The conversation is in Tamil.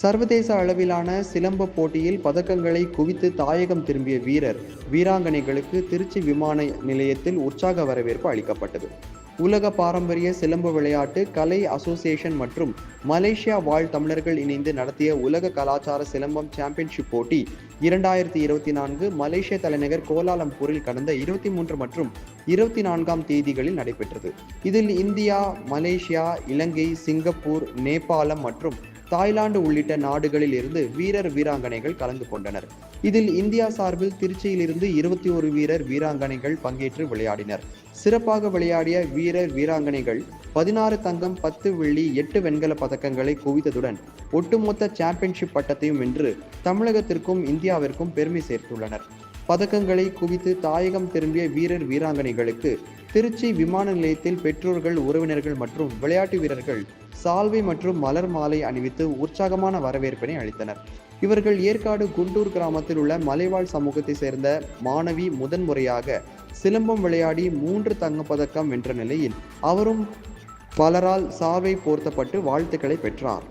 சர்வதேச அளவிலான சிலம்ப போட்டியில் பதக்கங்களை குவித்து தாயகம் திரும்பிய வீரர் வீராங்கனைகளுக்கு திருச்சி விமான நிலையத்தில் உற்சாக வரவேற்பு அளிக்கப்பட்டது. உலக பாரம்பரிய சிலம்ப விளையாட்டு கலை அசோசியேஷன் மற்றும் மலேசியா வாழ் தமிழர்கள் இணைந்து நடத்திய உலக கலாச்சார சிலம்பம் சாம்பியன்ஷிப் போட்டி இரண்டாயிரத்தி இருபத்தி நான்கு மலேசிய தலைநகர் கோலாலம்பூரில் கடந்த இருபத்தி மூன்று மற்றும் இருபத்தி நான்காம் தேதிகளில் நடைபெற்றது. இதில் இந்தியா மலேசியா இலங்கை சிங்கப்பூர் நேபாளம் மற்றும் தாய்லாந்து உள்ளிட்ட நாடுகளில் இருந்து வீரர் வீராங்கனைகள் கலந்து கொண்டனர். இதில் இந்தியா சார்பில் திருச்சியிலிருந்து இருபத்தி ஒரு வீரர் வீராங்கனைகள் பங்கேற்று விளையாடினர். சிறப்பாக விளையாடிய வீரர் வீராங்கனைகள் பதினாறு தங்கம் பத்து வெள்ளி எட்டு வெண்கல பதக்கங்களை குவித்ததுடன் ஒட்டுமொத்த சாம்பியன்ஷிப் பட்டத்தையும் வென்று தமிழகத்திற்கும் இந்தியாவிற்கும் பெருமை சேர்த்துள்ளனர். பதக்கங்களை குவித்து தாயகம் திரும்பிய வீரர் வீராங்கனைகளுக்கு திருச்சி விமான நிலையத்தில் பெற்றோர்கள் உறவினர்கள் மற்றும் விளையாட்டு வீரர்கள் சால்வை மற்றும் மலர் மாலை அணிவித்து உற்சாகமான வரவேற்பினை அளித்தனர். இவர்கள் ஏற்காடு குண்டூர் கிராமத்தில் உள்ள மலைவாழ் சமூகத்தை சேர்ந்த மாணவி முதன்முறையாக சிலம்பம் விளையாடி மூன்று தங்கப்பதக்கம் வென்ற நிலையில் அவரும் பலரால் சாவை போர்த்தப்பட்டு வாழ்த்துக்களை பெற்றார்.